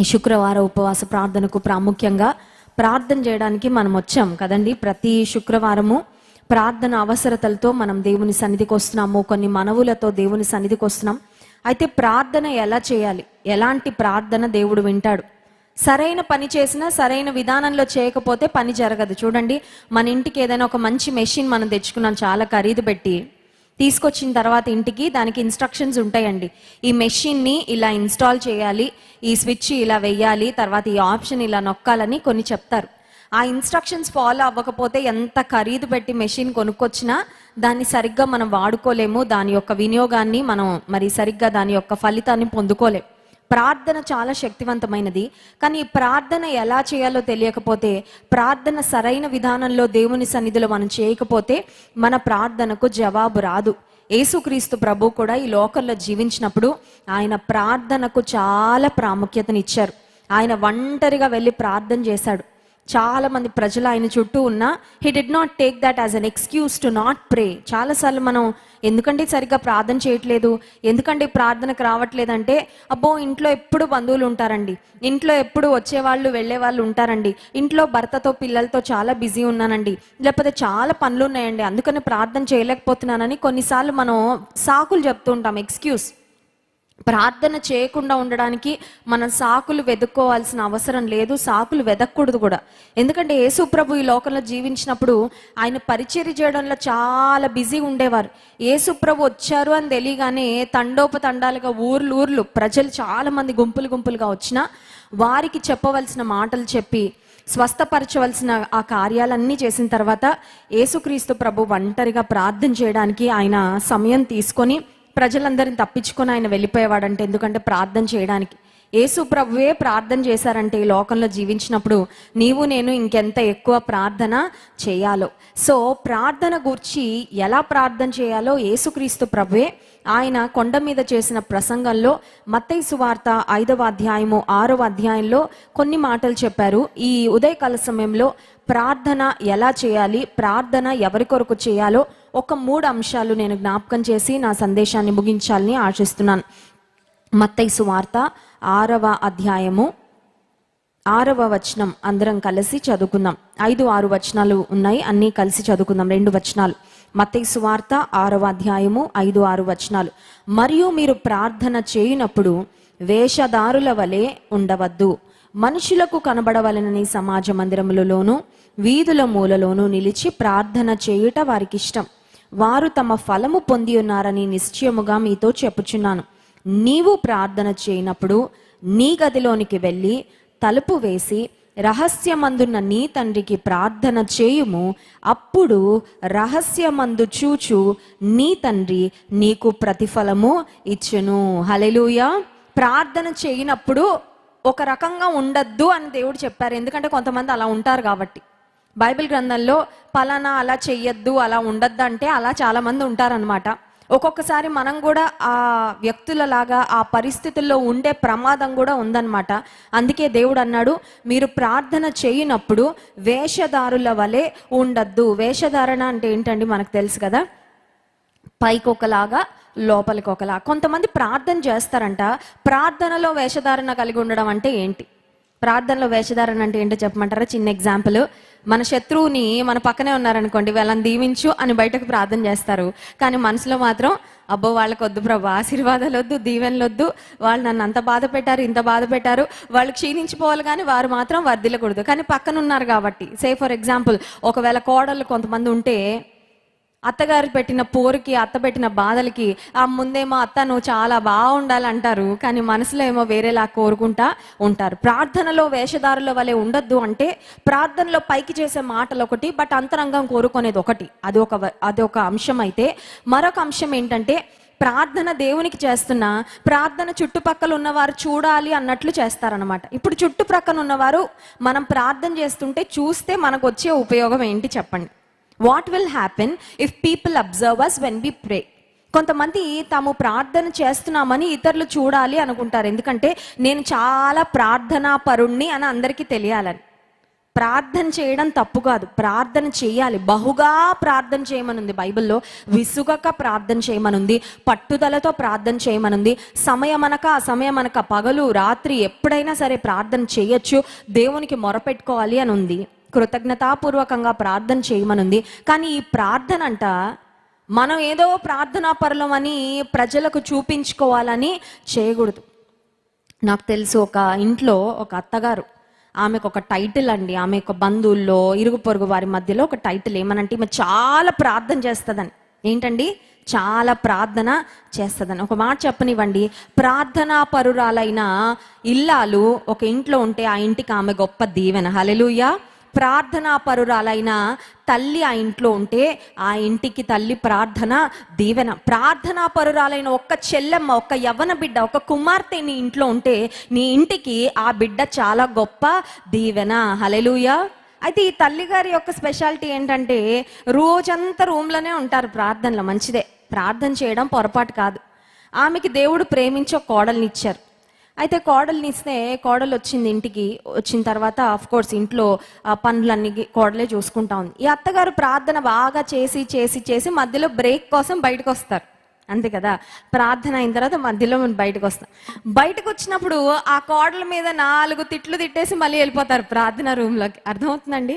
ఈ శుక్రవార ఉపవాస ప్రార్థనకు ప్రాముఖ్యంగా ప్రార్థన చేయడానికి మనం వచ్చాం కదండి. ప్రతి శుక్రవారము ప్రార్థన అవసరతలతో మనం దేవుని సన్నిధికి వస్తున్నాము. కొన్ని మనవులతో దేవుని సన్నిధికి వస్తున్నాం. అయితే ప్రార్థన ఎలా చేయాలి? ఎలాంటి ప్రార్థన దేవుడు వింటాడు? సరైన పని చేసినా సరైన విధానంలో చేయకపోతే పని జరగదు. చూడండి మన ఇంటికి ఏదైనా ఒక మంచి మెషిన్ మనం తెచ్చుకున్నాం చాలా ఖరీదు పెట్టి. తీసుకొచ్చిన తర్వాత ఇంటికి దానికి ఇన్స్ట్రక్షన్స్ ఉంటాయండి. ఈ మెషిన్ని ఇలా ఇన్స్టాల్ చేయాలి ఈ స్విచ్ ఇలా వెయ్యాలి తర్వాత ఈ ఆప్షన్ ఇలా నొక్కాలని కొన్ని చెప్తారు. ఆ ఇన్స్ట్రక్షన్స్ ఫాలో అవ్వకపోతే ఎంత ఖరీదు పెట్టి మెషిన్ కొనుక్కొచ్చినా దాన్ని సరిగ్గా మనం వాడుకోలేము దాని యొక్క వినియోగాన్ని మనం మరి సరిగ్గా దాని యొక్క ఫలితాన్ని పొందుకోలేము. ప్రార్థన చాలా శక్తివంతమైనది. కానీ ఈ ప్రార్థన ఎలా చేయాలో తెలియకపోతే ప్రార్థన సరైన విధానంలో దేవుని సన్నిధిలో మనం చేయకపోతే మన ప్రార్థనకు జవాబు రాదు. యేసుక్రీస్తు ప్రభు కూడా ఈ లోకల్లో జీవించినప్పుడు ఆయన ప్రార్థనకు చాలా ప్రాముఖ్యతనిచ్చారు. ఆయన ఒంటరిగా వెళ్ళి ప్రార్థన చేశాడు. చాలా మంది ప్రజలు ఆయన చుట్టూ ఉన్నా he did not take that as an excuse to not pray చాలాసార్లు మనం ఎందుకంటే సరిగ్గా ప్రార్థన చేయట్లేదు? ఎందుకంటే ప్రార్థనకు రావట్లేదంటే అబ్బో ఇంట్లో ఎప్పుడు బంధువులు ఉంటారండి. ఇంట్లో ఎప్పుడు వచ్చేవాళ్ళు వెళ్ళే వాళ్ళు ఉంటారండి. ఇంట్లో భర్తతో పిల్లలతో చాలా బిజీ ఉన్నానండి. లేకపోతే చాలా పనులు ఉన్నాయండి అందుకని ప్రార్థన చేయలేకపోతున్నానని కొన్నిసార్లు మనం సాకులు చెప్తూ ఉంటాం. ఎక్స్క్యూజ్ ప్రార్థన చేయకుండా ఉండడానికి మనం సాకులు వెతుక్కోవాల్సిన అవసరం లేదు సాకులు వెదక్కూడదు కూడా. ఎందుకంటే యేసు ప్రభు ఈ లోకంలో జీవించినప్పుడు ఆయన పరిచర్య చేయడంలో చాలా బిజీ ఉండేవారు. యేసు ప్రభు వచ్చారు అని తెలియగానే తండోపతండాలుగా ఊర్లు ఊర్లు ప్రజలు చాలామంది గుంపులు గుంపులుగా వచ్చినా వారికి చెప్పవలసిన మాటలు చెప్పి స్వస్థపరచవలసిన ఆ కార్యాలన్నీ చేసిన తర్వాత యేసుక్రీస్తు ప్రభు ఒంటరిగా ప్రార్థన చేయడానికి ఆయన సమయం తీసుకొని ప్రజలందరిని తప్పించుకొని ఆయన వెళ్ళిపోయేవాడంటే ఎందుకంటే ప్రార్థన చేయడానికి. యేసు ప్రభువే ప్రార్థన చేశారంటే ఈ లోకంలో జీవించినప్పుడు నీవు నేను ఇంకెంత ఎక్కువ ప్రార్థన చేయాలో. సో ప్రార్థన గురించి ఎలా ప్రార్థన చేయాలో యేసుక్రీస్తు ప్రభువే ఆయన కొండ మీద చేసిన ప్రసంగంలో మత్తయి సువార్త ఐదవ అధ్యాయము ఆరవ అధ్యాయంలో కొన్ని మాటలు చెప్పారు. ఈ ఉదయకాల సమయంలో ప్రార్థన ఎలా చేయాలి ప్రార్థన ఎవరి కొరకు చేయాలో ఒక మూడు అంశాలు నేను జ్ఞాపకం చేసి నా సందేశాన్ని ముగించాలని ఆశిస్తున్నాను. మత్తైసు వార్త ఆరవ అధ్యాయము ఆరవ వచనం. అందరం కలిసి చదువుకుందాం. ఐదు ఆరు వచనాలు ఉన్నాయి. అన్నీ కలిసి చదువుకుందాం. రెండు వచనాలు. మత్తైసు వార్త ఆరవ అధ్యాయము ఐదు ఆరు వచనాలు. మరియు మీరు ప్రార్థన చేయునప్పుడు వేషధారుల వలె ఉండవద్దు. మనుషులకు కనబడవలనని సమాజ మందిరములలోను వీధుల మూలలోను నిలిచి ప్రార్థన చేయుట వారికి ఇష్టం వారు తమ ఫలము పొంది ఉన్నారని నిశ్చయముగా మీతో చెప్పుచున్నాను. నీవు ప్రార్థన చేయనప్పుడు నీ గదిలోనికి వెళ్ళి తలుపు వేసి రహస్యమందున్న నీ తండ్రికి ప్రార్థన చేయుము. అప్పుడు రహస్యమందు చూచు నీ తండ్రి నీకు ప్రతిఫలము ఇచ్చును. హలెలుయ ప్రార్థన చేయనప్పుడు ఒక రకంగా ఉండద్దు అని దేవుడు చెప్పారు. ఎందుకంటే కొంతమంది అలా ఉంటారు కాబట్టి. బైబిల్ గ్రంథంలో పలానా అలా చెయ్యొద్దు అలా ఉండద్దు అంటే అలా చాలామంది ఉంటారనమాట ఒక్కొక్కసారి మనం కూడా ఆ వ్యక్తులలాగా ఆ పరిస్థితుల్లో ఉండే ప్రమాదం కూడా ఉందన్నమాట. అందుకే దేవుడు అన్నాడు మీరు ప్రార్థన చేయనప్పుడు వేషధారుల వలె ఉండద్దు. వేషధారణ అంటే ఏంటండి మనకు తెలుసు కదా? పైకి ఒకలాగా లోపలికి ఒకలా కొంతమంది ప్రార్థన చేస్తారంట. ప్రార్థనలో వేషధారణ కలిగి ఉండడం అంటే ఏంటి? ప్రార్థనలో వేషధారణ అంటే ఏంటో చెప్పమంటారా? చిన్న ఎగ్జాంపుల్. మన శత్రువుని మన పక్కనే ఉన్నారనుకోండి వాళ్ళని దీవించు అని బయటకు ప్రార్థన చేస్తారు. కానీ మనసులో మాత్రం అబ్బో వాళ్ళకి వద్దు ప్రభు ఆశీర్వాదాలు వద్దు దీవెనలు వద్దు వాళ్ళు నన్ను అంత బాధ పెట్టారు ఇంత బాధ పెట్టారు వాళ్ళు క్షీణించిపోవాలి కానీ వారు మాత్రం వర్ధిల్లకూడదు. కానీ పక్కన ఉన్నారు కాబట్టి సే ఫర్ ఎగ్జాంపుల్ ఒకవేళ కోడళ్ళు కొంతమంది ఉంటే అత్తగారు పెట్టిన పోరుకి అత్త పెట్టిన బాధలకి ఆ ముందేమో అత్త నువ్వు చాలా బాగుండాలి అంటారు కానీ మనసులో ఏమో వేరేలా కోరుకుంటా ఉంటారు. ప్రార్థనలో వేషధారుల వలె ఉండొద్దు అంటే ప్రార్థనలో పైకి చేసే మాటలు ఒకటి బట్ అంతరంగం కోరుకునేది ఒకటి. అది ఒక అది ఒక అంశం అయితే. మరొక అంశం ఏంటంటే ప్రార్థన దేవునికి చేస్తున్నా ప్రార్థన చుట్టుపక్కల ఉన్నవారు చూడాలి అన్నట్లు చేస్తారనమాట ఇప్పుడు చుట్టుప్రక్కన ఉన్నవారు మనం ప్రార్థన చేస్తుంటే చూస్తే మనకు వచ్చే ఉపయోగం ఏంటి చెప్పండి. What will happen if people observe us when we pray కొంతమంది తాము ప్రార్థన చేస్తున్నామని ఇతరులు చూడాలి అనుకుంటారు. ఎందుకంటే నేను చాలా ప్రార్థనా పరుణ్ణి అని అందరికీ తెలియాలని. ప్రార్థన చేయడం తప్పు కాదు. ప్రార్థన చేయాలి. బహుగా ప్రార్థన చేయమనుంది. బైబిల్లో విసుగక ప్రార్థన చేయమనుంది. పట్టుదలతో ప్రార్థన చేయమనుంది. సమయమనక అసమయమనక పగలు రాత్రి ఎప్పుడైనా సరే ప్రార్థన చేయొచ్చు. దేవునికి మొరపెట్టుకోవాలి అని ఉంది కృతజ్ఞతాపూర్వకంగా ప్రార్థన చేయమనుంది. కానీ ఈ ప్రార్థన అంట మనం ఏదో ప్రార్థనా పరులం అని ప్రజలకు చూపించుకోవాలని చేయకూడదు. నాకు తెలుసు ఒక ఇంట్లో ఒక అత్తగారు. ఆమెకు ఒక టైటిల్ అండి. ఆమె ఒక బంధువుల్లో ఇరుగు పొరుగు వారి మధ్యలో ఒక టైటిల్. ఏమనంటే ఈమె చాలా ప్రార్థన చేస్తుందని. ఏంటండి? చాలా ప్రార్థన చేస్తుందని. ఒక మాట చెప్పనివ్వండి. ప్రార్థనా పరురాలైన ఇల్లాలు ఒక ఇంట్లో ఉంటే ఆ ఇంటికి ఆమె గొప్ప దీవెన. హలెలుయా ప్రార్థనా పరురాలైన తల్లి ఆ ఇంట్లో ఉంటే ఆ ఇంటికి తల్లి ప్రార్థన దీవెన. ప్రార్థనా పరురాలైన ఒక్క చెల్లెమ్మ ఒక్క యవ్వన బిడ్డ ఒక కుమార్తె నీ ఇంట్లో ఉంటే నీ ఇంటికి ఆ బిడ్డ చాలా గొప్ప దీవెన. హలెలుయా అయితే ఈ తల్లిగారి యొక్క స్పెషాలిటీ ఏంటంటే రోజంతా రూమ్లోనే ఉంటారు ప్రార్థనలో. మంచిదే. ప్రార్థన చేయడం పొరపాటు కాదు. ఆమెకి దేవుడు ప్రేమించి ఒక కోడల్ని ఇచ్చారు. అయితే కోడల్ని ఇస్తే కోడలు వచ్చింది ఇంటికి వచ్చిన తర్వాత ఆఫ్ కోర్స్ ఇంట్లో ఆ పనులన్నీ కోడలే చూసుకుంటా ఉంది. ఈ అత్తగారు ప్రార్థన బాగా చేసి చేసి చేసి మధ్యలో బ్రేక్ కోసం బయటకు వస్తారు అంతే కదా? ప్రార్థన అయిన తర్వాత మధ్యలో మనం బయటకు వస్తాం బయటకు వచ్చినప్పుడు ఆ కోడల మీద నాలుగు తిట్లు తిట్టేసి మళ్ళీ వెళ్ళిపోతారు ప్రార్థన రూమ్లోకి. అర్థమవుతుందండి?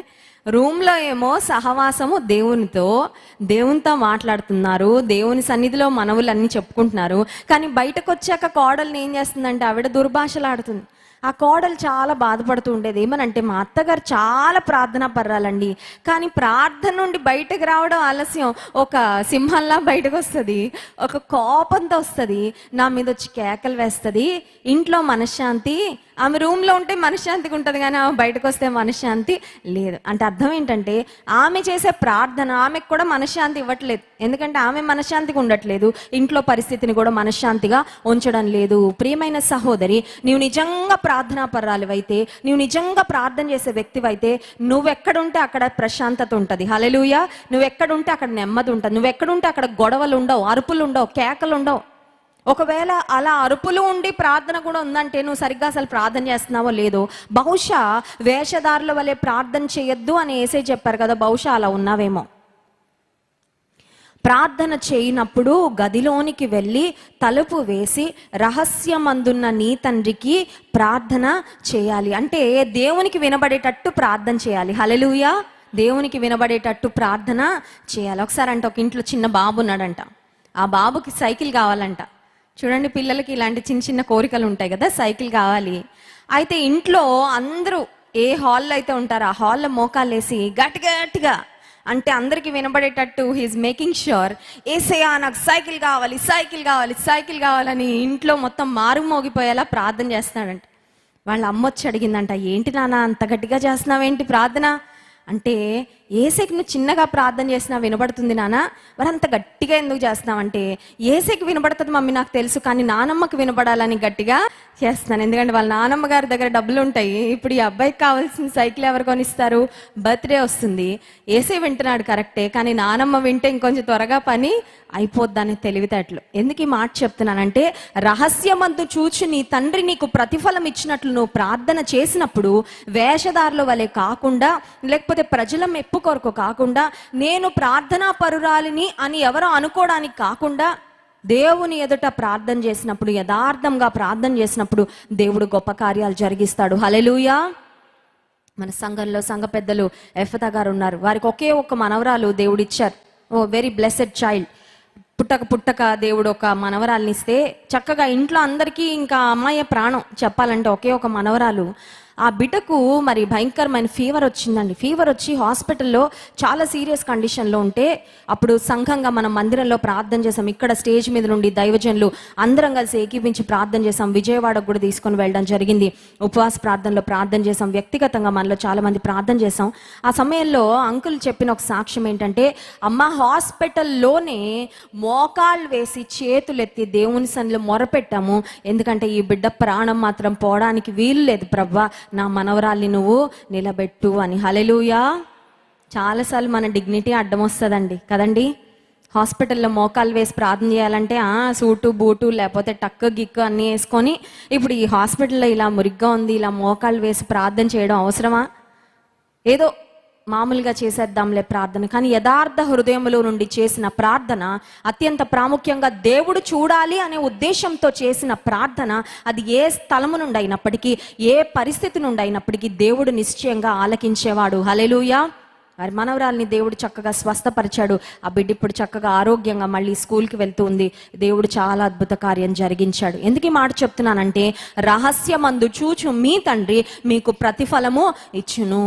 రూమ్లో ఏమో సహవాసము దేవునితో దేవునితో మాట్లాడుతున్నారు దేవుని సన్నిధిలో మనవులన్నీ చెప్పుకుంటున్నారు. కానీ బయటకు వచ్చాక కోడల్ని ఏం చేస్తుందంటే ఆవిడ దుర్భాషలాడుతుంది. ఆ కోడలు చాలా బాధపడుతూ ఉండేది. ఏమనంటే మా అత్తగారు చాలా ప్రార్థన పర్రాలండి. కానీ ప్రార్థన నుండి బయటకు రావడం ఆలస్యం. ఒక సింహంలా బయటకు వస్తుంది ఒక కోపంతో వస్తుంది. నా మీద వచ్చి కేకలు వేస్తుంది. ఇంట్లో మనశ్శాంతి. ఆమె రూమ్లో ఉంటే మనశ్శాంతిగా ఉంటుంది కానీ ఆమె బయటకు వస్తే మనశ్శాంతి లేదు. అంటే అర్థం ఏంటంటే ఆమె చేసే ప్రార్థన ఆమెకు కూడా మనశ్శాంతి ఇవ్వట్లేదు. ఎందుకంటే ఆమె మనశ్శాంతిగా ఉండట్లేదు. ఇంట్లో పరిస్థితిని కూడా మనశ్శాంతిగా ఉంచడం లేదు. ప్రియమైన సహోదరి నీవు నిజంగా ప్రార్థనా పర్రాలివైతే నువ్వు నిజంగా ప్రార్థన చేసే వ్యక్తివైతే నువ్వెక్కడుంటే అక్కడ ప్రశాంతత ఉంటుంది. హలెలుయ నువ్వెక్కడుంటే అక్కడ నెమ్మది ఉంటుంది. నువ్వెక్కడుంటే అక్కడ గొడవలు ఉండవు అరుపులు ఉండవు కేకలు ఉండవు ఒకవేళ అలా అరుపులు ఉండి ప్రార్థన కూడా ఉందంటే నువ్వు సరిగ్గా అసలు ప్రార్థన చేస్తున్నావో లేదో. బహుశా వేషధారుల వలె ప్రార్థన చేయొద్దు అని ఏసే చెప్పారు కదా బహుశా అలా ఉన్నావేమో. ప్రార్థన చేయనప్పుడు గదిలోనికి వెళ్ళి తలుపు వేసి రహస్యమందున్న నీ తండ్రికి ప్రార్థన చేయాలి. అంటే దేవునికి వినబడేటట్టు ప్రార్థన చేయాలి. హలలుయా దేవునికి వినబడేటట్టు ప్రార్థన చేయాలి. ఒకసారి అంటే ఒక ఇంట్లో చిన్న బాబు ఉన్నాడంట. ఆ బాబుకి సైకిల్ కావాలంట. చూడండి పిల్లలకి ఇలాంటి చిన్న చిన్న కోరికలు ఉంటాయి కదా సైకిల్ కావాలి. అయితే ఇంట్లో అందరూ ఏ హాల్లో అయితే ఉంటారో ఆ హాల్లో మోకాలు వేసి గట్టి గట్టిగా అంటే అందరికి వినబడేటట్టు he is making sure Yesayya నాకు సైకిల్ కావాలి సైకిల్ కావాలి సైకిల్ కావాలని ఇంట్లో మొత్తం మారుమోగిపోయేలా ప్రార్థన చేస్తున్నాడంట. వాళ్ళ అమ్మ వచ్చి అడిగిందంట ఏంటి నాన్న అంత గట్టిగా చేస్తున్నావేంటి ప్రార్థన? అంటే ఏసేకి నువ్వు చిన్నగా ప్రార్థన చేసినా వినబడుతుంది నాన్న మరి అంత గట్టిగా ఎందుకు చేస్తున్నావంటే ఏసేకి వినబడుతుంది మమ్మీ నాకు తెలుసు కానీ నానమ్మకి వినబడాలని గట్టిగా చేస్తున్నాను. ఎందుకంటే వాళ్ళ నానమ్మ గారి దగ్గర డబ్బులు ఉంటాయి. ఇప్పుడు ఈ అబ్బాయికి కావాల్సిన సైకిల్ ఎవరు కొనిస్తారు? బర్త్డే వస్తుంది. ఏసే వింటున్నాడు కరెక్టే కానీ నానమ్మ వింటే ఇంకొంచెం త్వరగా పని అయిపోద్దని తెలివితేటలు. ఎందుకు ఈ మాట చెప్తున్నానంటే రహస్యమందు చూచి నీ తండ్రి నీకు ప్రతిఫలం ఇచ్చినట్లు నువ్వు ప్రార్థన చేసినప్పుడు వేషధారుల వలె కాకుండా లేకపోతే ప్రజల మెప్పు కొరకు కాకుండా నేను ప్రార్థనా పరురాలిని అని ఎవరో అనుకోవడానికి కాకుండా దేవుని ఎదుట ప్రార్థన చేసినప్పుడు యథార్థంగా ప్రార్థన చేసినప్పుడు దేవుడు గొప్ప కార్యాలు జరిగిస్తాడు. హలెలుయా మన సంఘంలో సంఘ పెద్దలు ఎఫత గారు ఉన్నారు. వారికి ఒకే ఒక్క మనవరాలు దేవుడు ఇచ్చారు ఓ వెరీ బ్లెస్డ్ చైల్డ్ పుట్టక పుట్టక దేవుడు ఒక మనవరాల్ని ఇస్తే చక్కగా ఇంట్లో అందరికీ ఇంకా అమ్మాయి ప్రాణం. చెప్పాలంటే ఒకే ఒక మనవరాలు. ఆ బిడ్డకు మరి భయంకరమైన ఫీవర్ వచ్చిందండి. ఫీవర్ వచ్చి హాస్పిటల్లో చాలా సీరియస్ కండిషన్లో ఉంటే అప్పుడు సంఘంగా మనం మందిరంలో ప్రార్థన చేసాం ఇక్కడ స్టేజ్ మీద నుండి దైవజనులు అందరం కలిసి ఏకీపించి ప్రార్థన చేసాం విజయవాడకు కూడా తీసుకొని వెళ్ళడం జరిగింది. ఉపవాస ప్రార్థనలో ప్రార్థన చేసాం వ్యక్తిగతంగా మనలో చాలా మంది ప్రార్థన చేసాం ఆ సమయంలో అంకుల్ చెప్పిన ఒక సాక్ష్యం ఏంటంటే అమ్మ హాస్పిటల్లోనే మోకాళ్ళు వేసి చేతులెత్తి దేవుని సన్నిలో మొరపెట్టాము. ఎందుకంటే ఈ బిడ్డ ప్రాణం మాత్రం పోవడానికి వీలు లేదు ప్రవ్వా నా మనవరాల్ని నువ్వు నిలబెట్టు అని. హలెలుయా చాలాసార్లు మన డిగ్నిటీ అడ్డం వస్తుందండి. కదండి? హాస్పిటల్లో మోకాలు వేసి ప్రార్థన చేయాలంటే సూటు బూటు లేకపోతే టక్కు గిక్కు అన్నీ వేసుకొని ఇప్పుడు ఈ హాస్పిటల్లో ఇలా మురిగ్గా ఉంది ఇలా మోకాలు వేసి ప్రార్థన చేయడం అవసరమా? ఏదో మామూలుగా చేసేద్దాంలే ప్రార్థన. కానీ యథార్థ హృదయంలో నుండి చేసిన ప్రార్థన అత్యంత ప్రాముఖ్యంగా దేవుడు చూడాలి అనే ఉద్దేశంతో చేసిన ప్రార్థన అది ఏ స్థలము నుండి అయినప్పటికీ ఏ పరిస్థితి నుండి అయినప్పటికీ దేవుడు నిశ్చయంగా ఆలకించేవాడు. హలెలుయా మరి మనవరాల్ని దేవుడు చక్కగా స్వస్థపరిచాడు. ఆ బిడ్డ ఇప్పుడు చక్కగా ఆరోగ్యంగా మళ్ళీ స్కూల్కి వెళ్తూ ఉంది. దేవుడు చాలా అద్భుత కార్యం జరిగించాడు. ఎందుకు ఈ మాట చెప్తున్నానంటే రహస్యమందు చూచు మీ తండ్రి మీకు ప్రతిఫలము ఇచ్చును.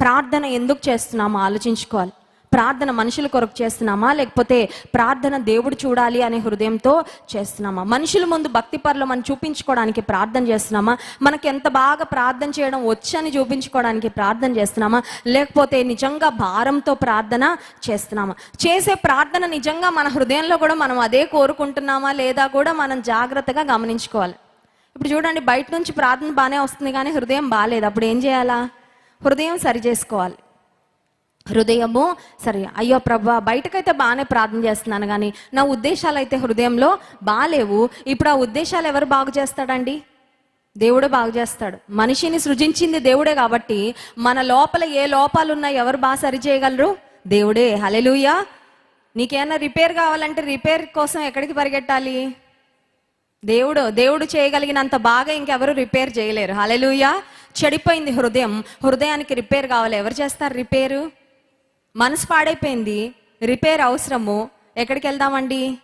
ప్రార్థన ఎందుకు చేస్తున్నామో ఆలోచించుకోవాలి. ప్రార్థన మనుషుల కొరకు చేస్తున్నామా? లేకపోతే ప్రార్థన దేవుడు చూడాలి అనే హృదయంతో చేస్తున్నామా? మనుషుల ముందు భక్తి పరులు మనం చూపించుకోవడానికి ప్రార్థన చేస్తున్నామా? మనకి ఎంత బాగా ప్రార్థన చేయడం వచ్చని చూపించుకోవడానికి ప్రార్థన చేస్తున్నామా? లేకపోతే నిజంగా భారంతో ప్రార్థన చేస్తున్నామా? చేసే ప్రార్థన నిజంగా మన హృదయంలో కూడా మనం అదే కోరుకుంటున్నామా? లేదా కూడా మనం జాగ్రత్తగా గమనించుకోవాలి. ఇప్పుడు చూడండి బయట నుంచి ప్రార్థన బాగానే వస్తుంది కానీ హృదయం బాగాలేదు. అప్పుడు ఏం చేయాలా? హృదయం సరి చేసుకోవాలి. హృదయము సరే అయ్యో ప్రభా బయటకైతే బాగానే ప్రార్థన చేస్తున్నాను కానీ నా ఉద్దేశాలు అయితే హృదయంలో బాగాలేవు ఇప్పుడు ఆ ఉద్దేశాలు ఎవరు బాగు చేస్తాడండి? దేవుడే బాగు చేస్తాడు. మనిషిని సృజించింది దేవుడే కాబట్టి మన లోపల ఏ లోపాలు ఉన్నాయి ఎవరు బాగా సరి చేయగలరు? దేవుడే. హలెలుయా నీకేమైనా రిపేర్ కావాలంటే రిపేర్ కోసం ఎక్కడికి పరిగెట్టాలి? దేవుడు దేవుడు చేయగలిగినంత బాగా ఇంకెవరు రిపేర్ చేయలేరు. హలెలుయా చెడిపోయింది హృదయం. హృదయానికి రిపేర్ కావాలి. ఎవరు చేస్తారు రిపేరు? మనసు పాడైపోయింది. రిపేర్ అవసరము. ఎక్కడికి వెళ్దామండి?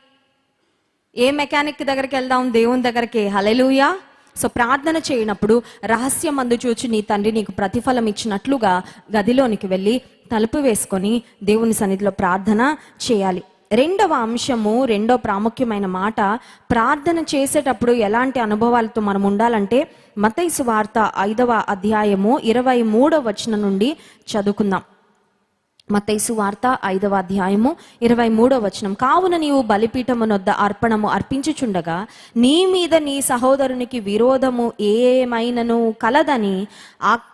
ఏ మెకానిక్ దగ్గరికి వెళ్దాం? దేవుని దగ్గరికి. హలెలుయా సో ప్రార్థన చేయనప్పుడు రహస్యం మందు చూచి నీ తండ్రి నీకు ప్రతిఫలం ఇచ్చినట్లుగా గదిలోనికి వెళ్ళి తలుపు వేసుకొని దేవుని సన్నిధిలో ప్రార్థన చేయాలి. రెండవ అంశము రెండో ప్రాముఖ్యమైన మాట ప్రార్థన చేసేటప్పుడు ఎలాంటి అనుభవాలతో మనం ఉండాలంటే మతైసు వార్త ఐదవ అధ్యాయము ఇరవై మూడవ వచనం నుండి చదువుకుందాం. మతైసు వార్త ఐదవ అధ్యాయము ఇరవై మూడవ వచనం. కావున నీవు బలిపీఠమునొద్ద అర్పణము అర్పించుచుండగా నీ మీద నీ సహోదరునికి విరోధము ఏమైనను కలదని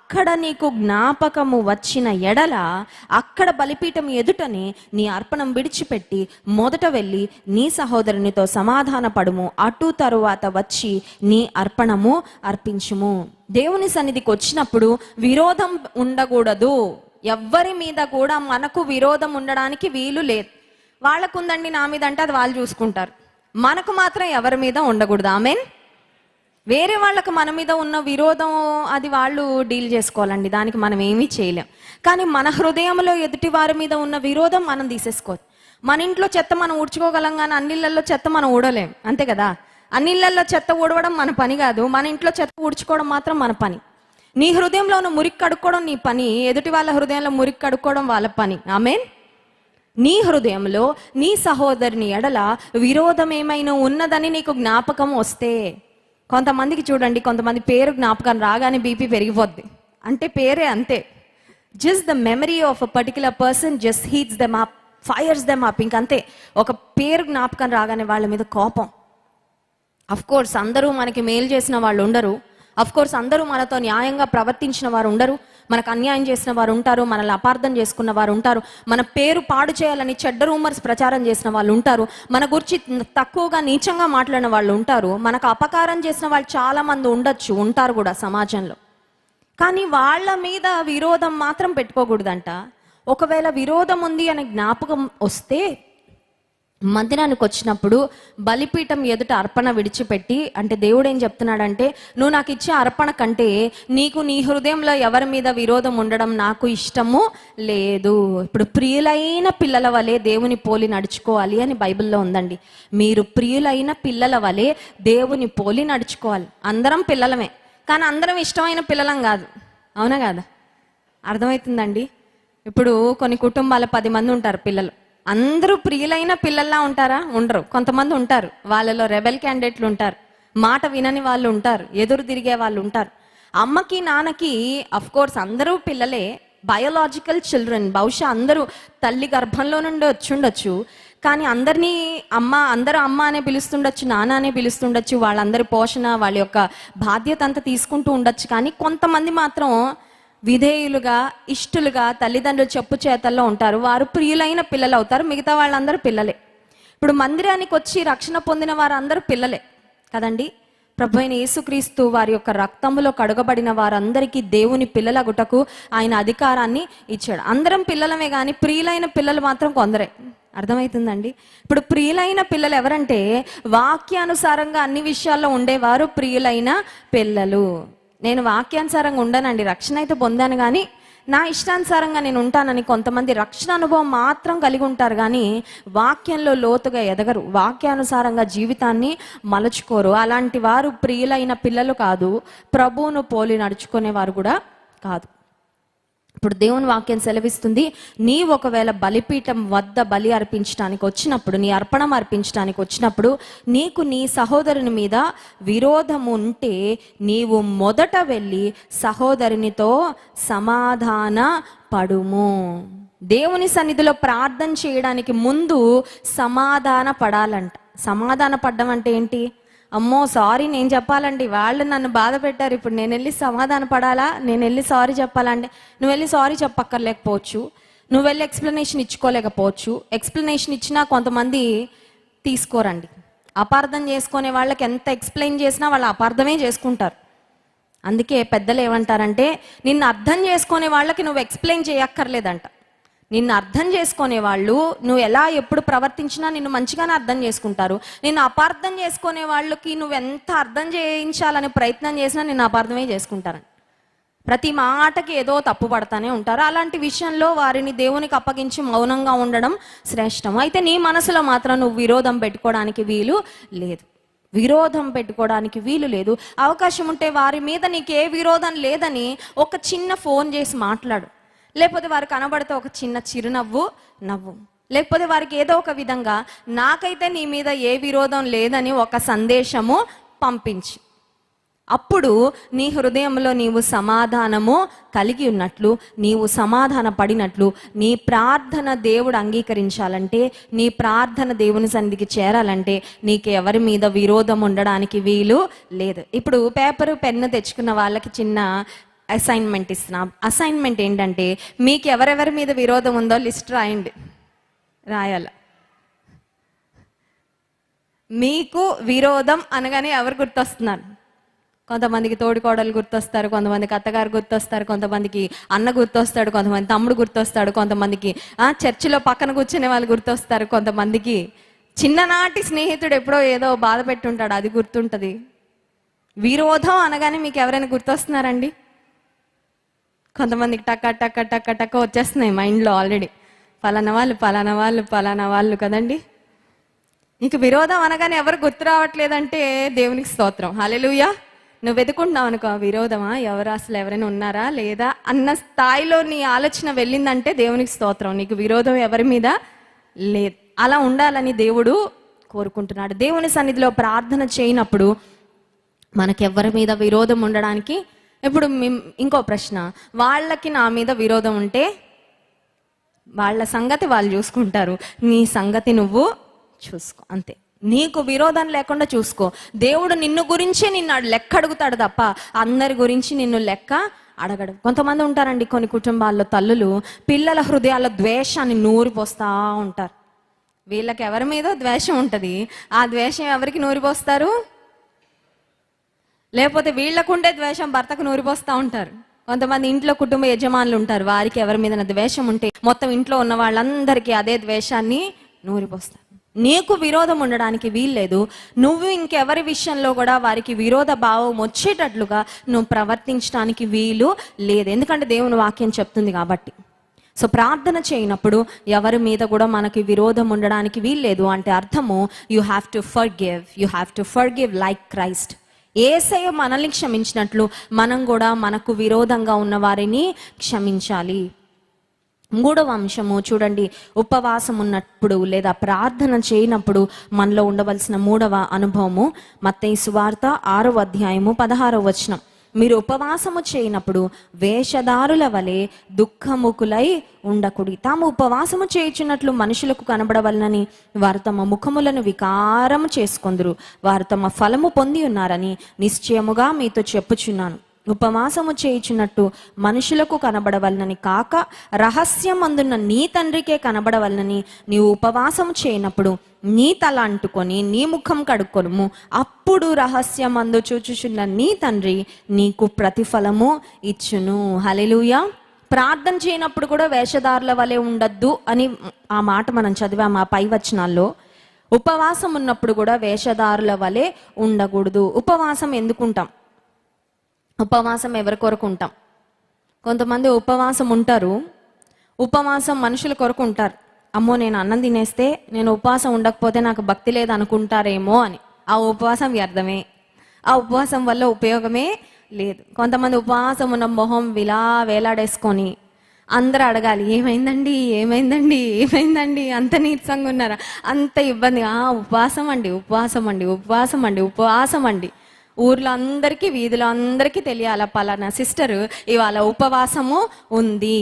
అక్కడ నీకు జ్ఞాపకము వచ్చిన ఎడల అక్కడ బలిపీఠం ఎదుటనే నీ అర్పణం విడిచిపెట్టి మొదట వెళ్ళి నీ సహోదరునితో సమాధాన పడుము అటు తరువాత వచ్చి నీ అర్పణము అర్పించుము. దేవుని సన్నిధికి వచ్చినప్పుడు విరోధం ఉండకూడదు. ఎవ్వరి మీద కూడా మనకు విరోధం ఉండడానికి వీలు లేదు. వాళ్ళకుందండి నా మీద అంటే అది వాళ్ళు చూసుకుంటారు. మనకు మాత్రం ఎవరి మీద ఉండకూడదు. ఆమెన్? వేరే వాళ్ళకి మన మీద ఉన్న విరోధం అది వాళ్ళు డీల్ చేసుకోవాలండి. దానికి మనం ఏమీ చేయలేం. కానీ మన హృదయంలో ఎదుటి వారి మీద ఉన్న విరోధం మనం తీసేసుకోవచ్చు. మన ఇంట్లో చెత్త మనం ఊడ్చుకోగలం కానీ అన్నిళ్ళల్లో చెత్త మనం ఊడలేం. అంతే కదా? అన్నిళ్ళల్లో చెత్త ఊడవడం మన పని కాదు. మన ఇంట్లో చెత్త ఊడ్చుకోవడం మాత్రం మన పని. నీ హృదయంలో ఉన్న మురికి కడుక్కోవడం నీ పని. ఎదుటి వాళ్ళ హృదయంలో మురికి కడుక్కోవడం వాళ్ళ పని. ఆమెన్? నీ హృదయంలో నీ సహోదరుని ఎడల విరోధం ఏమైనా ఉన్నదని నీకు జ్ఞాపకం వస్తే కొంతమందికి చూడండి కొంతమంది పేరు జ్ఞాపకం రాగానే బీపీ పెరిగిపోద్ది. అంటే పేరే అంతే. Just the memory of a particular person just heats them up fires them up ఇంకంతే ఒక పేరు జ్ఞాపకం రాగానే వాళ్ళ మీద కోపం. అఫ్ కోర్స్ అందరూ మనకి మేలు చేసిన వాళ్ళు ఉండరు. అఫ్ కోర్స్ అందరూ మనతో న్యాయంగా ప్రవర్తించిన వారు ఉండరు. మనకు అన్యాయం చేసిన వారు ఉంటారు మనల్ని అపార్థం చేసుకున్న వారు ఉంటారు మన పేరు పాడు చేయాలని చెడ్డ రూమర్స్ ప్రచారం చేసిన వాళ్ళు ఉంటారు మన గురించి తక్కువగా నీచంగా మాట్లాడిన వాళ్ళు ఉంటారు మనకు అపకారం చేసిన వాళ్ళు చాలా మంది ఉండొచ్చు ఉంటారు కూడా సమాజంలో. కానీ వాళ్ళ మీద విరోధం మాత్రం పెట్టుకోకూడదంట. ఒకవేళ విరోధం ఉంది అనే జ్ఞాపకం వస్తే మందిరానికి వచ్చినప్పుడు బలిపీఠం ఎదుట అర్పణ విడిచిపెట్టి అంటే దేవుడు ఏం చెప్తున్నాడంటే నువ్వు నాకు ఇచ్చే అర్పణ కంటే నీకు నీ హృదయంలో ఎవరి మీద విరోధం ఉండడం నాకు ఇష్టము లేదు. ఇప్పుడు ప్రియులైన పిల్లల వలె దేవుని పోలి నడుచుకోవాలి అని బైబిల్లో ఉందండి. మీరు ప్రియులైన పిల్లల వలె దేవుని పోలి నడుచుకోవాలి. అందరం పిల్లలమే. కానీ అందరం ఇష్టమైన పిల్లలం కాదు. అవునా కాదా? అర్థమవుతుందండి? ఇప్పుడు కొన్ని కుటుంబాల పది మంది ఉంటారు పిల్లలు. అందరూ ప్రియులైన పిల్లల్లా ఉంటారా? ఉండరు. కొంతమంది ఉంటారు. వాళ్ళలో రెబెల్ క్యాండిడేట్లు ఉంటారు. మాట వినని వాళ్ళు ఉంటారు. ఎదురు తిరిగే వాళ్ళు ఉంటారు. అమ్మకి నాన్నకి అఫ్ కోర్స్ అందరూ పిల్లలే. బయోలాజికల్ చిల్డ్రన్ బహుశా అందరూ తల్లి గర్భంలో నుండి వచ్చిండొచ్చు కానీ అందరినీ అమ్మ అందరూ అమ్మ అనే పిలుస్తుండొచ్చు నాన్న అనే పిలుస్తుండొచ్చు. వాళ్ళందరి పోషణ వాళ్ళ యొక్క బాధ్యత అంతా తీసుకుంటూ ఉండొచ్చు. కానీ కొంతమంది మాత్రం విధేయులుగా ఇష్టలుగా తల్లిదండ్రులు చెప్పు చేతల్లో ఉంటారు. వారు ప్రియులైన పిల్లలు అవుతారు. మిగతా వాళ్ళందరూ పిల్లలే. ఇప్పుడు మందిరానికి వచ్చి రక్షణ పొందిన వారందరూ పిల్లలే. కదండి? ప్రభు అయిన యేసుక్రీస్తు వారి యొక్క రక్తములో కడగబడిన వారందరికీ దేవుని పిల్లలగుటకు ఆయన అధికారాన్ని ఇచ్చాడు. అందరం పిల్లలమే కానీ ప్రియులైన పిల్లలు మాత్రం కొందరే. అర్థమవుతుందండి ఇప్పుడు ప్రియులైన పిల్లలు ఎవరంటే వాక్యానుసారంగా అన్ని విషయాల్లో ఉండేవారు ప్రియులైన పిల్లలు. నేను వాక్యానుసారంగా ఉండనండి రక్షణ అయితే పొందాను కానీ నా ఇష్టానుసారంగా నేను ఉంటానని కొంతమంది రక్షణ అనుభవం మాత్రం కలిగి ఉంటారు కానీ వాక్యంలో లోతుగా ఎదగరు. వాక్యానుసారంగా జీవితాన్ని మలుచుకోరు. అలాంటి వారు ప్రియులైన పిల్లలు కాదు ప్రభువును పోలి నడుచుకునే వారు కూడా కాదు. ఇప్పుడు దేవుని వాక్యం సెలవిస్తుంది నీ ఒకవేళ బలిపీఠం వద్ద బలి అర్పించడానికి వచ్చినప్పుడు నీ అర్పణం అర్పించడానికి వచ్చినప్పుడు నీకు నీ సహోదరుని మీద విరోధం ఉంటే నీవు మొదట వెళ్ళి సహోదరునితో సమాధాన పడుము. దేవుని సన్నిధిలో ప్రార్థన చేయడానికి ముందు సమాధాన పడాలంట. సమాధాన పడ్డం అంటే ఏంటి? అమ్మో సారీ నేను చెప్పాలండి. వాళ్ళు నన్ను బాధ పెట్టారు. ఇప్పుడు నేను వెళ్ళి సమాధాన పడాలా? నేను వెళ్ళి సారీ చెప్పాలంటే నువ్వు వెళ్ళి సారీ చెప్పక్కర్లేకపోవచ్చు. నువ్వు వెళ్ళి ఎక్స్ప్లెనేషన్ ఇచ్చుకోలేకపోవచ్చు. ఎక్స్ప్లెనేషన్ ఇచ్చినా కొంతమంది తీసుకోరండి. అపార్థం చేసుకునే వాళ్ళకి ఎంత ఎక్స్ప్లెయిన్ చేసినా వాళ్ళు అపార్థమే చేసుకుంటారు. అందుకే పెద్దలు ఏమంటారంటే నిన్ను అర్థం చేసుకునే వాళ్ళకి నువ్వు ఎక్స్ప్లెయిన్ చేయక్కర్లేదంట. నిన్ను అర్థం చేసుకునే వాళ్ళు నువ్వు ఎలా ఎప్పుడు ప్రవర్తించినా నిన్ను మంచిగానే అర్థం చేసుకుంటారు. నిన్ను అపార్థం చేసుకునే వాళ్ళకి నువ్వు ఎంత అర్థం చేయించాలని ప్రయత్నం చేసినా నిన్ను అపార్థమే చేసుకుంటారు ప్రతి మాటకి ఏదో తప్పు పడతానే ఉంటారు. అలాంటి విషయంలో వారిని దేవునికి అప్పగించి మౌనంగా ఉండడం శ్రేష్టం. అయితే నీ మనసులో మాత్రం నువ్వు విరోధం పెట్టుకోవడానికి వీలు లేదు. విరోధం పెట్టుకోవడానికి వీలు లేదు. అవకాశం ఉంటే వారి మీద నీకు ఏ విరోధం లేదని ఒక చిన్న ఫోన్ చేసి మాట్లాడు. లేకపోతే వారు కనబడితే ఒక చిన్న చిరునవ్వు నవ్వు. లేకపోతే వారికి ఏదో ఒక విధంగా నాకైతే నీ మీద ఏ విరోధం లేదని ఒక సందేశము పంపించి. అప్పుడు నీ హృదయంలో నీవు సమాధానము కలిగి ఉన్నట్లు నీవు సమాధాన పడినట్లు నీ ప్రార్థన దేవుడు అంగీకరించాలంటే నీ ప్రార్థన దేవుని సన్నిధికి చేరాలంటే నీకు ఎవరి మీద విరోధం ఉండడానికి వీలు లేదు. ఇప్పుడు పేపరు పెన్ను తెచ్చుకున్న వాళ్ళకి చిన్న అసైన్మెంట్ ఇస్తున్నా. అసైన్మెంట్ ఏంటంటే మీకు ఎవరెవరి మీద విరోధం ఉందో లిస్ట్ రాయండి. రాయాల? మీకు విరోధం అనగానే ఎవరు గుర్తొస్తున్నారు? కొంతమందికి తోడుకోడలు గుర్తొస్తారు కొంతమందికి అత్తగారు గుర్తొస్తారు కొంతమందికి అన్న గుర్తొస్తాడు కొంతమంది తమ్ముడు గుర్తొస్తాడు కొంతమందికి ఆ చర్చిలో పక్కన కూర్చునే వాళ్ళు గుర్తొస్తారు కొంతమందికి చిన్ననాటి స్నేహితుడు ఎప్పుడో ఏదో బాధ పెట్టుంటాడు అది గుర్తుంటుంది. విరోధం అనగానే మీకు ఎవరైనా గుర్తొస్తున్నారండి? కొంతమందికి టక్క టక్క టక్క టక్క వచ్చేస్తున్నాయి మైండ్లో ఆల్రెడీ పలానా వాళ్ళు పలానా వాళ్ళు పలానా వాళ్ళు కదండి? నీకు విరోధం అనగానే ఎవరు గుర్తు రావట్లేదంటే దేవునికి స్తోత్రం. హాలెలుయా నువ్వు వెతుకుంటున్నావు అనుకో విరోధమా? ఎవరు అసలు ఎవరైనా ఉన్నారా లేదా? అన్న స్థాయిలో నీ ఆలోచన వెళ్ళిందంటే దేవునికి స్తోత్రం. నీకు విరోధం ఎవరి మీద లేదు. అలా ఉండాలని దేవుడు కోరుకుంటున్నాడు. దేవుని సన్నిధిలో ప్రార్థన చేయనప్పుడు మనకెవ్వరి మీద విరోధం ఉండడానికి ఇప్పుడు మిమ్- ఇంకో ప్రశ్న. వాళ్ళకి నా మీద విరోధం ఉంటే వాళ్ళ సంగతి వాళ్ళు చూసుకుంటారు. నీ సంగతి నువ్వు చూసుకో. అంతే. నీకు విరోధం లేకుండా చూసుకో. దేవుడు నిన్ను గురించే నిన్ను లెక్క అడుగుతాడు తప్ప అందరి గురించి నిన్ను లెక్క అడగడు. కొంతమంది ఉంటారండి కొన్ని కుటుంబాల్లో తల్లులు పిల్లల హృదయాల ద్వేషాన్ని నూరిపోస్తా ఉంటారు. వీళ్ళకి ఎవరి మీద ద్వేషం ఉంటుంది. ఆ ద్వేషం ఎవరికి నూరిపోస్తారు? లేకపోతే వీళ్ళకుండే ద్వేషం భర్తకు నూరిపోస్తూ ఉంటారు. కొంతమంది ఇంట్లో కుటుంబ యజమానులు ఉంటారు. వారికి ఎవరి మీద ద్వేషం ఉంటే మొత్తం ఇంట్లో ఉన్న వాళ్ళందరికీ అదే ద్వేషాన్ని నూరిపోస్తారు. నీకు విరోధం ఉండడానికి వీల్లేదు. నువ్వు ఇంకెవరి విషయంలో కూడా వారికి విరోధ భావం వచ్చేటట్లుగా నువ్వు ప్రవర్తించడానికి వీలు లేదు. ఎందుకంటే దేవుని వాక్యం చెప్తుంది కాబట్టి. సో ప్రార్థన చేయనప్పుడు ఎవరి మీద కూడా మనకి విరోధం ఉండడానికి వీల్లేదు అంటే అర్థము you have to forgive you have to forgive like Christ Yesayya మనల్ని క్షమించినట్లు మనం కూడా మనకు విరోధంగా ఉన్న వారిని క్షమించాలి. మూడవ అంశము చూడండి ఉపవాసం ఉన్నప్పుడు లేదా ప్రార్థన చేయనప్పుడు మనలో ఉండవలసిన మూడవ అనుభవము మత్తయి సువార్త ఆరో అధ్యాయము పదహారవ వచనం. మీరు ఉపవాసము చేయనప్పుడు వేషధారుల వలె దుఃఖముకులై ఉండకుడి. తాము ఉపవాసము చేయుచున్నట్లు మనుషులకు కనబడవలనని వారు తమ ముఖములను వికారము చేసుకొందురు. వారు తమ ఫలము పొంది ఉన్నారని నిశ్చయముగా మీతో చెప్పుచున్నాను. ఉపమాసము చేయుచున్నట్టు మనుషులకు కనబడవలనని కాక రహస్యం అందున్న నీ తండ్రికే కనబడవలనని నీవు ఉపవాసము చేయనప్పుడు నీ తల అంటుకొని నీ ముఖం కడుక్కొనుము. అప్పుడు రహస్యం అందు చూచుచున్న నీ తండ్రి నీకు ప్రతిఫలము ఇచ్చును. హలెలూయా ప్రార్థన చేయనప్పుడు కూడా వేషధారుల వలె ఉండద్దు అని ఆ మాట మనం చదివాం ఆ పై వచనాల్లో. ఉపవాసం ఉన్నప్పుడు కూడా వేషధారుల వలె ఉండకూడదు. ఉపవాసం ఎందుకుంటాం? ఉపవాసం ఎవరి కొరకు ఉంటాం? కొంతమంది ఉపవాసం ఉంటారు. ఉపవాసం మనుషుల కొరకు ఉంటారు. అమ్మో నేను అన్నం తినేస్తే నేను ఉపవాసం ఉండకపోతే నాకు భక్తి లేదు అనుకుంటారేమో అని. ఆ ఉపవాసం వ్యర్థమే. ఆ ఉపవాసం వల్ల ఉపయోగమే లేదు. కొంతమంది ఉపవాసం ఉన్న మొహం విలా వేలాడేసుకొని అందరూ అడగాలి ఏమైందండి? ఏమైందండి? ఏమైందండి? అంత నీరసంగా ఉన్నారా? అంత ఇబ్బంది. ఆ ఉపవాసం అండి ఉపవాసం అండి ఉపవాసం అండి ఉపవాసం అండి. ఊర్లో అందరికీ వీధిలో అందరికీ తెలియాల పలానా సిస్టర్ ఇవాళ ఉపవాసము ఉంది.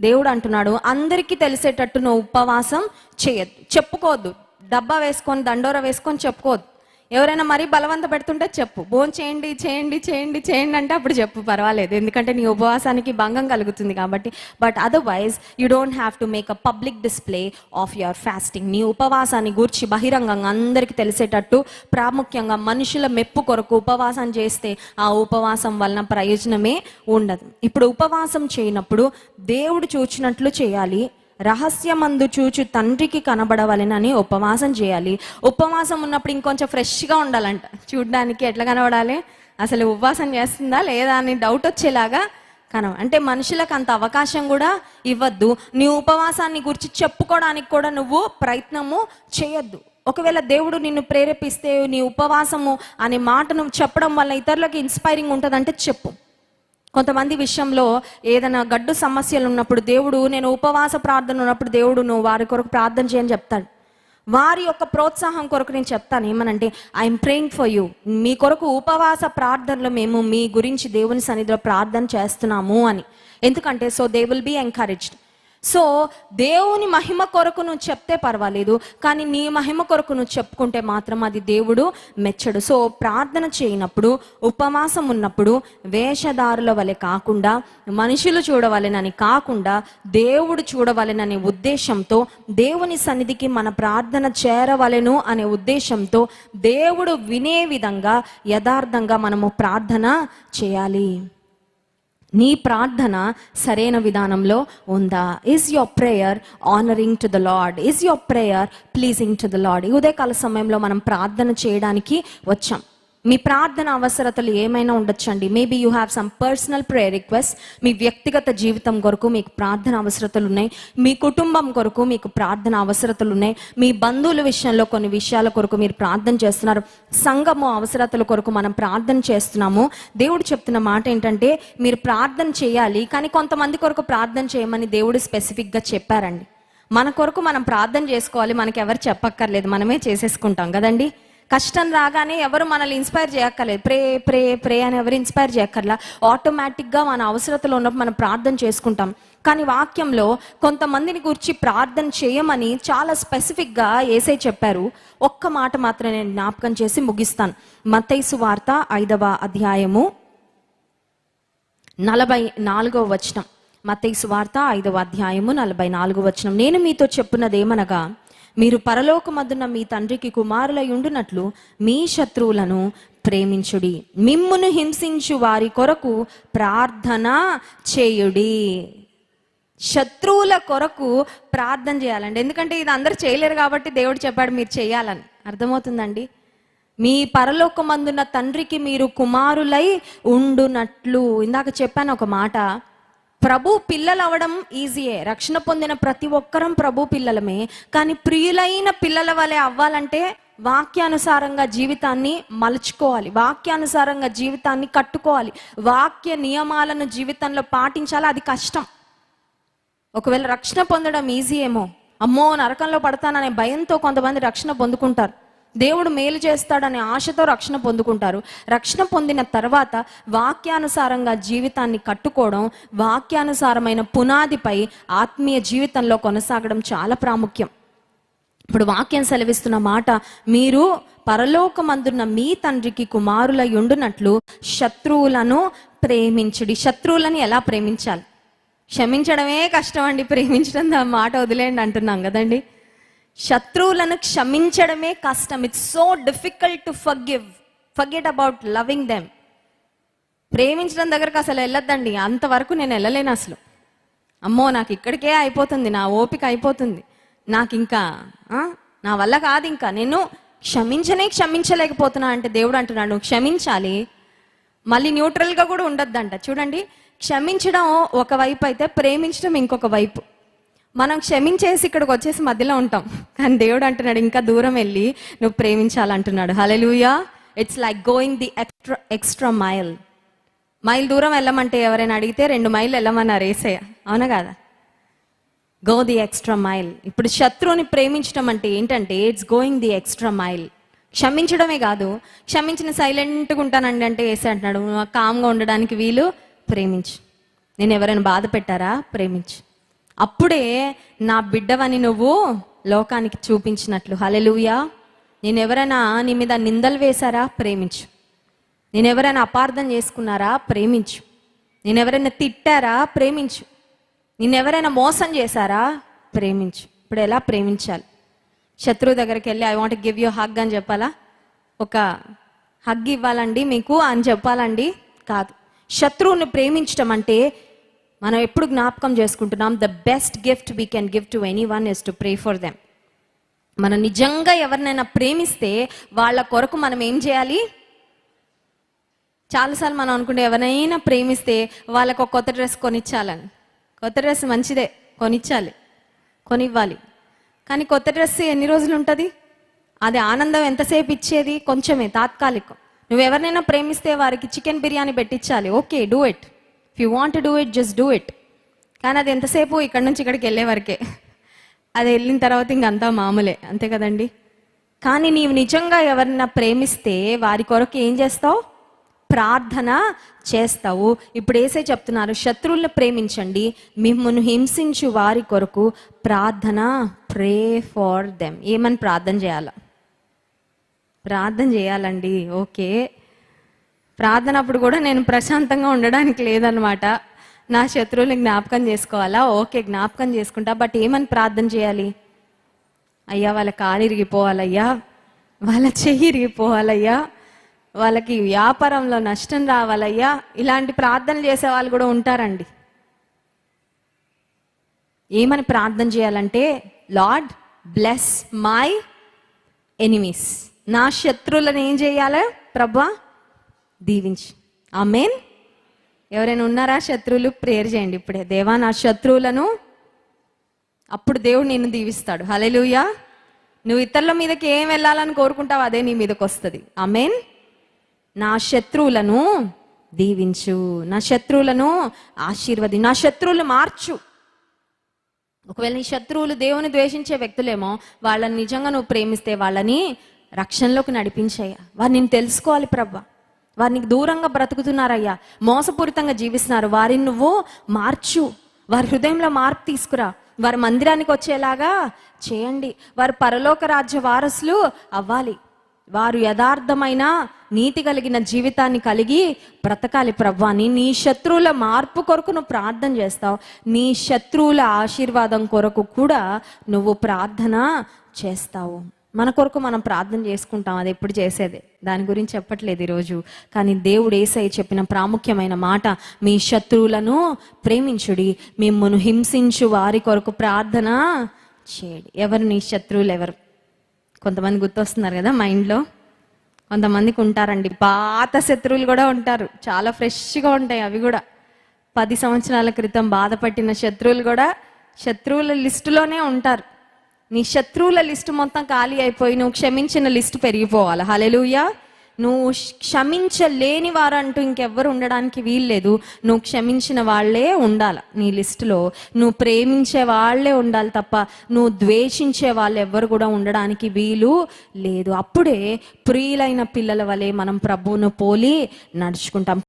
దేవుడు అంటున్నాడు అందరికీ తెలిసేటట్టు నువ్వు ఉపవాసం చేయొద్దు. చెప్పుకోవద్దు. డబ్బా వేసుకొని దండోర వేసుకొని చెప్పుకోవద్దు. ఎవరైనా మరీ బలవంత పెడుతుంటే చెప్పు. భోన్ చేయండి చేయండి చేయండి చేయండి అంటే అప్పుడు చెప్పు పర్వాలేదు. ఎందుకంటే నీ ఉపవాసానికి భంగం కలుగుతుంది కాబట్టి. But otherwise you don't have to make a public display of your fasting నీ ఉపవాసాన్ని గూర్చి బహిరంగంగా అందరికీ తెలిసేటట్టు ప్రాముఖ్యంగా మనుషుల మెప్పు కొరకు ఉపవాసం చేస్తే ఆ ఉపవాసం వలన ప్రయోజనమే ఉండదు. ఇప్పుడు ఉపవాసం చేయనప్పుడు దేవుడు చూచినట్లు చేయాలి. రహస్యమందు చూచు తండ్రికి కనబడవలెనని ఉపవాసం చేయాలి. ఉపవాసం ఉన్నప్పుడు ఇంకొంచెం ఫ్రెష్గా ఉండాలంట. చూడడానికి ఎట్లా కనబడాలి? అసలు ఉపవాసం చేస్తుందా లేదా అని డౌట్ వచ్చేలాగా కనవ అంటే మనుషులకు అంత అవకాశం కూడా ఇవ్వద్దు. నీ ఉపవాసాన్ని గురించి చెప్పుకోవడానికి కూడా నువ్వు ప్రయత్నము చేయొద్దు. ఒకవేళ దేవుడు నిన్ను ప్రేరేపిస్తే నీ ఉపవాసము అనే మాట నువ్వు చెప్పడం వల్ల ఇతరులకు ఇన్స్పైరింగ్ ఉంటుందంటే చెప్పు. కొంతమంది విషయంలో ఏదైనా గడ్డు సమస్యలు ఉన్నప్పుడు దేవుడు నేను ఉపవాస ప్రార్థన ఉన్నప్పుడు దేవుడు నువ్వు వారి కొరకు ప్రార్థన చేయని చెప్తాడు. వారి యొక్క ప్రోత్సాహం కొరకు నేను చెప్తాను ఏమనంటే ఐఎమ్ ప్రేయింగ్ ఫర్ యూ మీ కొరకు ఉపవాస ప్రార్థనలో మేము మీ గురించి దేవుని సన్నిధిలో ప్రార్థన చేస్తున్నాము అని. ఎందుకంటే so they will be encouraged so దేవుని మహిమ కొరకు నువ్వు చెప్తే పర్వాలేదు కానీ నీ మహిమ కొరకు నువ్వు చెప్పుకుంటే మాత్రం అది దేవుడు మెచ్చడు. సో ప్రార్థన చేయనప్పుడు ఉపవాసం ఉన్నప్పుడు వేషధారుల వలె కాకుండా మనుషులు చూడవలెనని కాకుండా దేవుడు చూడవలెననే ఉద్దేశంతో దేవుని సన్నిధికి మన ప్రార్థన చేరవలెను అనే ఉద్దేశంతో దేవుడు వినే విధంగా యథార్థంగా మనము ప్రార్థన చేయాలి. నీ ప్రార్థన సరైన విధానంలో ఉందా? Is your prayer honouring to the Lord is your prayer pleasing to the Lord ఉదయకాల సమయంలో మనం ప్రార్థన చేయడానికి వచ్చాం. మీ ప్రార్థన అవసరతలు ఏమైనా ఉండొచ్చండి. Maybe you have some personal prayer request మీ వ్యక్తిగత జీవితం కొరకు మీకు ప్రార్థన అవసరతలు ఉన్నాయి. మీ కుటుంబం కొరకు మీకు ప్రార్థన అవసరతలు ఉన్నాయి. మీ బంధువుల విషయంలో కొన్ని విషయాల కొరకు మీరు ప్రార్థన చేస్తున్నారు. సంఘము అవసరతల కొరకు మనం ప్రార్థన చేస్తున్నాము. దేవుడు చెప్తున్న మాట ఏంటంటే మీరు ప్రార్థన చేయాలి కానీ కొంతమంది కొరకు ప్రార్థన చేయమని దేవుడు స్పెసిఫిక్గా చెప్పారండి. మన కొరకు మనం ప్రార్థన చేసుకోవాలి మనకెవరు ఎవరు చెప్పక్కర్లేదు. మనమే చేసేసుకుంటాం కదండి? కష్టం రాగానే ఎవరు మనల్ని ఇన్స్పైర్ చేయక్కర్లేదు. ప్రే ప్రే ప్రే అని ఎవరు ఇన్స్పైర్ చేయక్కర్లా. ఆటోమేటిక్గా మన అవసరతలో ఉన్నప్పుడు మనం ప్రార్థన చేసుకుంటాం. కానీ వాక్యంలో కొంతమందిని గురించి ప్రార్థన చేయమని చాలా స్పెసిఫిక్గా ఏసై చెప్పారు. ఒక్క మాట మాత్రం నేను జ్ఞాపకం చేసి ముగిస్తాను. మతైసు వార్త ఐదవ అధ్యాయము నలభై నాలుగవ వచనం. మతైసు వార్త ఐదవ అధ్యాయము నలభై నాలుగవ వచనం. నేను మీతో చెప్పున్నదేమనగా మీరు పరలోకమద్దున మీ తండ్రికి కుమారులై ఉండునట్లు మీ శత్రువులను ప్రేమించుడి. మిమ్మును హింసించు వారి కొరకు ప్రార్థన చేయుడి. శత్రువుల కొరకు ప్రార్థన చేయాలండి. ఎందుకంటే ఇది అందరు చేయలేరు కాబట్టి దేవుడు చెప్పాడు మీరు చేయాలని. అర్థమవుతుందండి? మీ పరలోకమందున్న తండ్రికి మీరు కుమారులై ఉండునట్లు. ఇందాక చెప్పాను ఒక మాట. ప్రభు పిల్లలు అవడం ఈజీయే రక్షణ పొందిన ప్రతి ఒక్కరం ప్రభు పిల్లలమే. కానీ ప్రియులైన పిల్లల వలె అవ్వాలంటే వాక్యానుసారంగా జీవితాన్ని మలుచుకోవాలి. వాక్యానుసారంగా జీవితాన్ని కట్టుకోవాలి. వాక్య నియమాలను జీవితంలో పాటించాలి? అది కష్టం. ఒకవేళ రక్షణ పొందడం ఈజీ ఏమో. అమ్మో నరకంలో పడతాననే భయంతో కొంతమంది రక్షణ పొందుకుంటారు. దేవుడు మేలు చేస్తాడనే ఆశతో రక్షణ పొందుకుంటారు. రక్షణ పొందిన తర్వాత వాక్యానుసారంగా జీవితాన్ని కట్టుకోవడం వాక్యానుసారమైన పునాదిపై ఆత్మీయ జీవితంలో కొనసాగడం చాలా ప్రాముఖ్యం. ఇప్పుడు వాక్యం సెలవిస్తున్న మాట మీరు పరలోకమందున్న మీ తండ్రికి కుమారుల ఉండునట్లు శత్రువులను ప్రేమించుడి. శత్రువులను ఎలా ప్రేమించాలి? క్షమించడమే కష్టం అండి ప్రేమించడం మాట వదిలేయండి అంటున్నాం కదండి. శత్రువులను క్షమించడమే కష్టం. It's so difficult to forgive forget about loving them ప్రేమించడం దగ్గరకు అసలు వెళ్ళొద్దండి. అంతవరకు నేను వెళ్ళలేను అసలు. అమ్మో నాకు ఇక్కడికే అయిపోతుంది. నా ఓపిక అయిపోతుంది. నాకు ఇంకా నా వల్ల కాదు ఇంకా. నేను క్షమించనే క్షమించలేకపోతున్నా అంటే దేవుడు అంటున్నాడు నువ్వు క్షమించాలి. మళ్ళీ న్యూట్రల్గా కూడా ఉండొద్దంట. చూడండి క్షమించడం ఒక వైపు అయితే ప్రేమించడం ఇంకొక వైపు. మనం క్షమించేసి ఇక్కడికి వచ్చేసి మధ్యలో ఉంటాం. కానీ దేవుడు అంటున్నాడు ఇంకా దూరం వెళ్ళి నువ్వు ప్రేమించాలంటున్నాడు. Hallelujah it's like going the extra extra mile mile దూరం వెళ్ళమంటే ఎవరైనా అడిగితే రెండు మైల్ వెళ్ళమన్నారు ఏసయ్య అవునా కదా? గో ది ఎక్స్ట్రా మైల్ ఇప్పుడు శత్రువుని ప్రేమించడం అంటే ఏంటంటే it's going the extra mile క్షమించడమే కాదు క్షమించిన సైలెంట్గా ఉంటానండి అంటే ఏసే అంటున్నాడు నువ్వు కామ్గా ఉండడానికి వీలు ప్రేమించు. నేను ఎవరైనా బాధ పెట్టారా? ప్రేమించు. అప్పుడే నా బిడ్డవని నువ్వు లోకానికి చూపించినట్లు. హలెలుయా నేనెవరైనా నీ మీద నిందలు వేశారా? ప్రేమించు. నేనెవరైనా అపార్థం చేసుకున్నారా? ప్రేమించు. నేను ఎవరైనా తిట్టారా? ప్రేమించు. నేనెవరైనా మోసం చేశారా? ప్రేమించు. ఇప్పుడు ఎలా ప్రేమించాలి? శత్రువు దగ్గరికి వెళ్ళి I want give you hug అని చెప్పాలా? ఒక హగ్ ఇవ్వాలండి మీకు అని చెప్పాలండి? కాదు. శత్రువుని ప్రేమించడం అంటే మనం ఎప్పుడు జ్ఞాపకం చేసుకుంటున్నాం the best gift we can give to anyone is to pray for them మనం నిజంగా ఎవరినైనా ప్రేమిస్తే వాళ్ళ కొరకు మనం ఏం చేయాలి? చాలాసార్లు మనం అనుకుంటే ఎవరైనా ప్రేమిస్తే వాళ్ళకు ఒక కొత్త డ్రెస్ కొనిచ్చాలని. కొత్త డ్రెస్ మంచిదే కొనిచ్చాలి కొనివ్వాలి. కానీ కొత్త డ్రెస్ ఎన్ని రోజులు ఉంటుంది? అది ఆనందం ఎంతసేపు ఇచ్చేది? కొంచెమే తాత్కాలికం. నువ్వు ఎవరినైనా ప్రేమిస్తే వారికి chicken biryani పెట్టించాలి okay do it. You want do it just do it కానీ అది ఎంతసేపు ఇక్కడ నుంచి ఇక్కడికి వెళ్ళే వరకే? అది వెళ్ళిన తర్వాత ఇంకంతా మామూలే అంతే కదండి? కానీ నీవు నిజంగా ఎవరినైనా ప్రేమిస్తే వారి కొరకు ఏం చేస్తావు? ప్రార్థన చేస్తావు. ఇప్పుడు ఏసే చెప్తున్నారు శత్రువులను ప్రేమించండి మిమ్మల్ని హింసించు వారి కొరకు ప్రార్థన ప్రే ఫార్ దెమ్ ఏమని ప్రార్థన చేయాల? ప్రార్థన చేయాలండి ఓకే. ప్రార్థన అప్పుడు కూడా నేను ప్రశాంతంగా ఉండడానికి లేదనమాట నా శత్రువుని జ్ఞాపకం చేసుకోవాలా? ఓకే జ్ఞాపకం చేసుకుంటా. బట్ ఏమని ప్రార్థన చేయాలి? అయ్యా వాళ్ళ కాలు ఇరిగిపోవాలయ్యా. వాళ్ళ చెయ్యి ఇరిగిపోవాలయ్యా. వాళ్ళకి వ్యాపారంలో నష్టం రావాలయ్యా. ఇలాంటి ప్రార్థనలు చేసే వాళ్ళు కూడా ఉంటారండి. ఏమని ప్రార్థన చేయాలంటే లార్డ్ బ్లెస్ మై ఎనిమీస్. నా శత్రువులను ఏం చేయాలి? ప్రభా దీవించి. ఆమెన్. ఎవరైనా ఉన్నారా? శత్రువులు ప్రేయర్ చేయండి ఇప్పుడే. దేవా నా శత్రువులను అప్పుడు దేవుడు నిన్ను దీవిస్తాడు. హలెలుయా నువ్వు ఇతరుల మీదకి ఏం వెళ్ళాలని కోరుకుంటావు అదే నీ మీదకి వస్తుంది. ఆమెన్. నా శత్రువులను దీవించు. నా శత్రువులను ఆశీర్వది. నా శత్రువులు మార్చు. ఒకవేళ నీ శత్రువులు దేవుని ద్వేషించే వ్యక్తులేమో వాళ్ళని నిజంగా నువ్వు ప్రేమిస్తే వాళ్ళని రక్షణలోకి నడిపించయ్యా. వారు నేను తెలుసుకోవాలి ప్రభా. వారిని దూరంగా బ్రతుకుతున్నారయ్యా. మోసపూరితంగా జీవిస్తున్నారు. వారిని నువ్వు మార్చు. వారి హృదయంలో మార్పు తీసుకురా. వారి మందిరానికి వచ్చేలాగా చేయండి. వారు పరలోక రాజ్య వారసులు అవ్వాలి. వారు యథార్థమైన నీతి కలిగిన జీవితాన్ని కలిగి బ్రతకాలి ప్రభాని నీ శత్రువుల మార్పు కొరకు నువ్వు ప్రార్థన చేస్తావు. నీ శత్రువుల ఆశీర్వాదం కొరకు కూడా నువ్వు ప్రార్థన చేస్తావు. మన కొరకు మనం ప్రార్థన చేసుకుంటాం అది ఎప్పుడు చేసేదే? దాని గురించి చెప్పట్లేదు ఈరోజు. కానీ దేవుడు ఏసై చెప్పిన ప్రాముఖ్యమైన మాట మీ శత్రువులను ప్రేమించుడి మిమ్మల్ని హింసించు వారి కొరకు ప్రార్థన చేయండి. ఎవరు నీ శత్రువులు ఎవరు? కొంతమంది గుర్తొస్తున్నారు కదా మైండ్లో? కొంతమందికి ఉంటారండి. పాత శత్రువులు కూడా ఉంటారు. చాలా ఫ్రెష్గా ఉంటాయి అవి కూడా. పది సంవత్సరాల క్రితం బాధపట్టిన శత్రువులు కూడా శత్రువుల లిస్టులోనే ఉంటారు. నీ శత్రువుల లిస్టు మొత్తం ఖాళీ అయిపోయి నువ్వు క్షమించిన లిస్టు పెరిగిపోవాలి. హలెలుయా నువ్వు క్షమించలేని వారంటూ ఇంకెవ్వరు ఉండడానికి వీల్లేదు. నువ్వు క్షమించిన వాళ్ళే ఉండాలి నీ లిస్టులో. నువ్వు ప్రేమించే వాళ్ళే ఉండాలి తప్ప నువ్వు ద్వేషించే వాళ్ళు ఎవ్వరు కూడా ఉండడానికి వీలు లేదు. అప్పుడే ప్రియులైన పిల్లల వలె మనం ప్రభువును పోలి నడుచుకుంటాం.